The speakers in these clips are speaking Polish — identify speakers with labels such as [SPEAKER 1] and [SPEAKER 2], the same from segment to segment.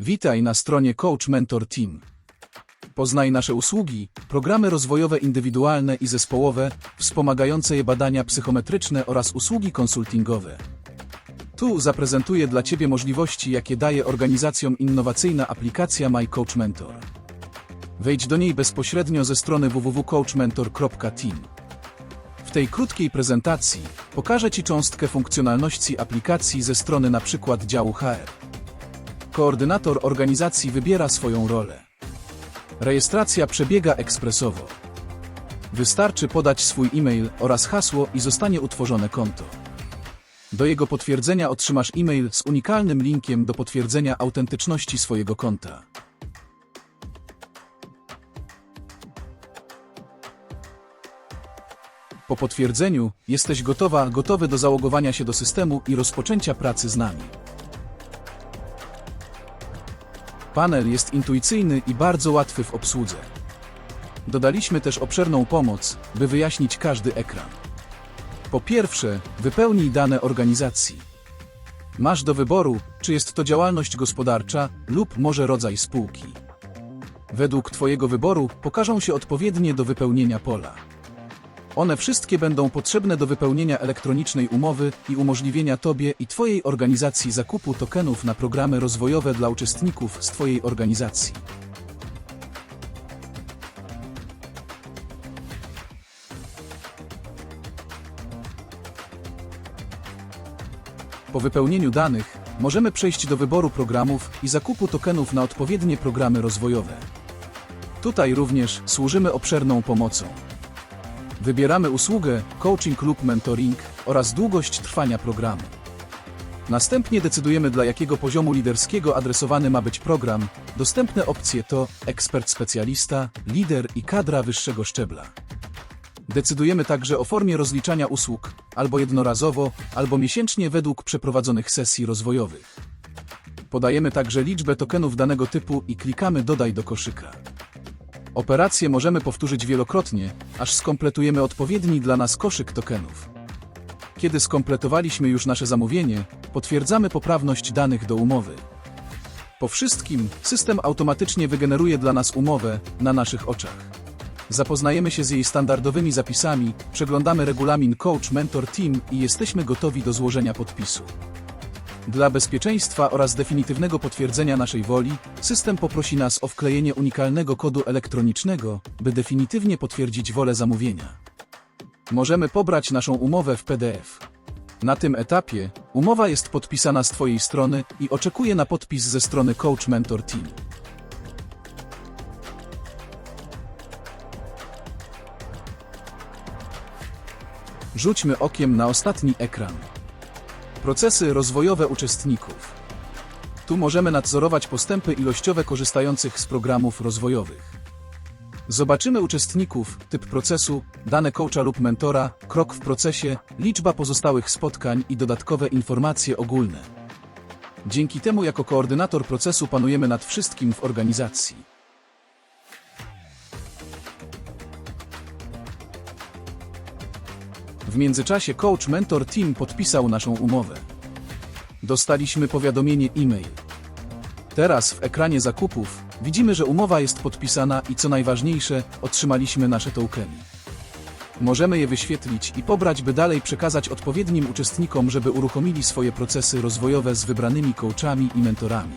[SPEAKER 1] Witaj na stronie Coach Mentor Team. Poznaj nasze usługi, programy rozwojowe indywidualne i zespołowe, wspomagające je badania psychometryczne oraz usługi konsultingowe. Tu zaprezentuję dla Ciebie możliwości, jakie daje organizacjom innowacyjna aplikacja My Coach Mentor. Wejdź do niej bezpośrednio ze strony www.coachmentor.team. W tej krótkiej prezentacji pokażę Ci cząstkę funkcjonalności aplikacji ze strony np. działu HR. Koordynator organizacji wybiera swoją rolę. Rejestracja przebiega ekspresowo. Wystarczy podać swój e-mail oraz hasło i zostanie utworzone konto. Do jego potwierdzenia otrzymasz e-mail z unikalnym linkiem do potwierdzenia autentyczności swojego konta. Po potwierdzeniu jesteś gotowa, gotowy do załogowania się do systemu i rozpoczęcia pracy z nami. Panel jest intuicyjny i bardzo łatwy w obsłudze. Dodaliśmy też obszerną pomoc, by wyjaśnić każdy ekran. Po pierwsze, wypełnij dane organizacji. Masz do wyboru, czy jest to działalność gospodarcza lub może rodzaj spółki. Według Twojego wyboru pokażą się odpowiednie do wypełnienia pola. One wszystkie będą potrzebne do wypełnienia elektronicznej umowy i umożliwienia Tobie i Twojej organizacji zakupu tokenów na programy rozwojowe dla uczestników z Twojej organizacji. Po wypełnieniu danych możemy przejść do wyboru programów i zakupu tokenów na odpowiednie programy rozwojowe. Tutaj również służymy obszerną pomocą. Wybieramy usługę, coaching lub mentoring oraz długość trwania programu. Następnie decydujemy dla jakiego poziomu liderskiego adresowany ma być program. Dostępne opcje to ekspert specjalista, lider i kadra wyższego szczebla. Decydujemy także o formie rozliczania usług, albo jednorazowo, albo miesięcznie według przeprowadzonych sesji rozwojowych. Podajemy także liczbę tokenów danego typu i klikamy Dodaj do koszyka. Operację możemy powtórzyć wielokrotnie, aż skompletujemy odpowiedni dla nas koszyk tokenów. Kiedy skompletowaliśmy już nasze zamówienie, potwierdzamy poprawność danych do umowy. Po wszystkim, system automatycznie wygeneruje dla nas umowę na naszych oczach. Zapoznajemy się z jej standardowymi zapisami, przeglądamy regulamin Coach Mentor Team i jesteśmy gotowi do złożenia podpisu. Dla bezpieczeństwa oraz definitywnego potwierdzenia naszej woli, system poprosi nas o wklejenie unikalnego kodu elektronicznego, by definitywnie potwierdzić wolę zamówienia. Możemy pobrać naszą umowę w PDF. Na tym etapie umowa jest podpisana z Twojej strony i oczekuje na podpis ze strony Coach Mentor Team. Rzućmy okiem na ostatni ekran. Procesy rozwojowe uczestników. Tu możemy nadzorować postępy ilościowe korzystających z programów rozwojowych. Zobaczymy uczestników, typ procesu, dane coacha lub mentora, krok w procesie, liczba pozostałych spotkań i dodatkowe informacje ogólne. Dzięki temu jako koordynator procesu panujemy nad wszystkim w organizacji. W międzyczasie coach mentor team podpisał naszą umowę. Dostaliśmy powiadomienie e-mail. Teraz w ekranie zakupów widzimy, że umowa jest podpisana i co najważniejsze, otrzymaliśmy nasze tokeny. Możemy je wyświetlić i pobrać, by dalej przekazać odpowiednim uczestnikom, żeby uruchomili swoje procesy rozwojowe z wybranymi coachami i mentorami.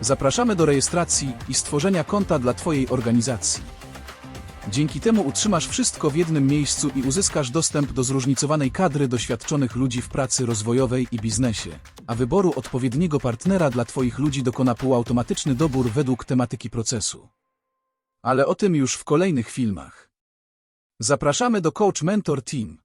[SPEAKER 1] Zapraszamy do rejestracji i stworzenia konta dla Twojej organizacji. Dzięki temu utrzymasz wszystko w jednym miejscu i uzyskasz dostęp do zróżnicowanej kadry doświadczonych ludzi w pracy rozwojowej i biznesie, a wyboru odpowiedniego partnera dla Twoich ludzi dokona półautomatyczny dobór według tematyki procesu. Ale o tym już w kolejnych filmach. Zapraszamy do Coach Mentor Team.